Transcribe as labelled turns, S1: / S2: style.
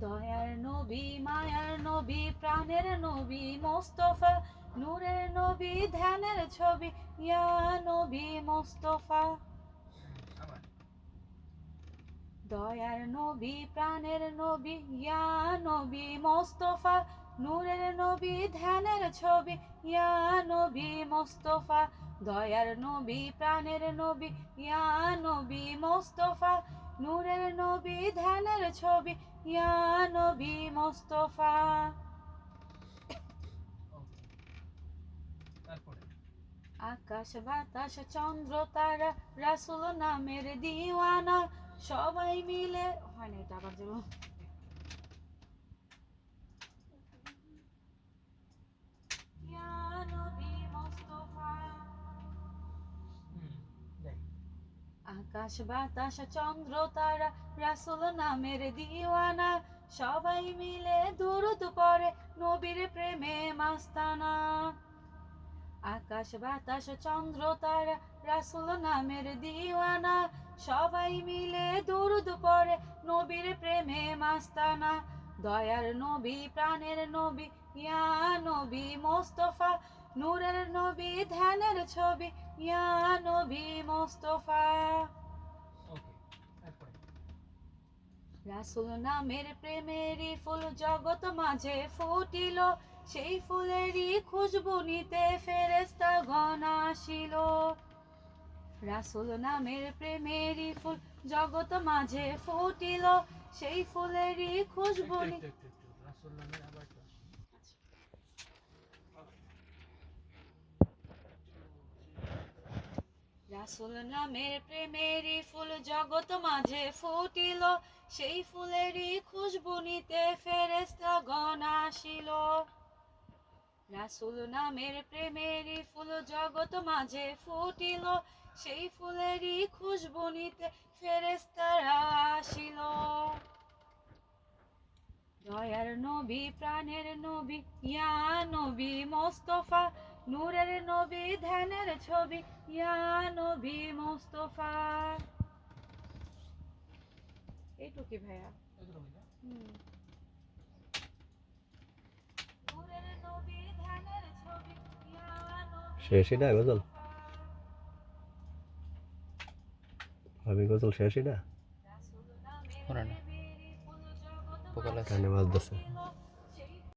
S1: দয়ার নবী মায়ার নবী প্রাণের নবী মোস্তফা নূরের নবী ধ্যানের ছবি ইয়া নবী মোস্তফা। দয়ার নবী প্রাণের নবী ইয়া নবী মোস্তফা নূরের নবী ধ্যানের ছবি ইয়া নবী মোস্তফা। দয়ার নবী প্রাণের নবী ইয়া নবী মোস্তফা নূরের নবী ধ্যানের ছবি ইয়া নবী মোস্তফা। আকাশ বাতাস চন্দ্র তারা রাসুল নামের দিওয়ানা সবাই মিলে হয় না এটা আবার আকাশ বাতাস চন্দ্র তারা, রাসুল নামের দিওয়ানা। সবাই মিলে দুরুদ পরে নবীর প্রেমে মাস্তানা। আকাশ বাতাস চন্দ্র তারা, রাসুল নামের দিওয়ানা। সবাই মিলে দুরুদ পরে নবীর প্রেমে মাস্তানা। দয়ার নবী, প্রাণের নবী, ইয়া নবী মোস্তফা। নূরের নবী, ধ্যানের ছবি, ইয়া নবী মোস্তফা। রাসুল নামের প্রেমেরই ফুল জগৎ মাঝে ফুটিল। সেই ফুলেরই খুশবু নিতে ফেরেস্তা গণ আসিল। রাসুল নামের প্রেমেরই ফুল জগৎ মাঝে ফুটিল। সেই ফুলেরই খুশবু
S2: নামের আবার
S1: রাসুল নামের প্রেমেরই ফুল জগৎ মাঝে ফুটিল। সেই ফুলেরই খুশবু নিতে ফেরেস্তা গণ আসিল। রাসুল নামের প্রেমেরই ফুল জগৎ মাঝে ফুটিল। সেই ফুলেরই খুশবু নিতে ফেরেস্তারা আসিল। দয়ার নবী, প্রাণের নবী, ইয়া নবী মোস্তফা, নূরের নবী, ধ্যানের ছবি, ইয়া নবী মোস্তফা। এইটুকি ভাইয়া। হুম। ইয়া
S3: শেষই না গজল?
S1: আমি
S3: ভাবি গজল শেষই না। কানে মাছ ধরছে।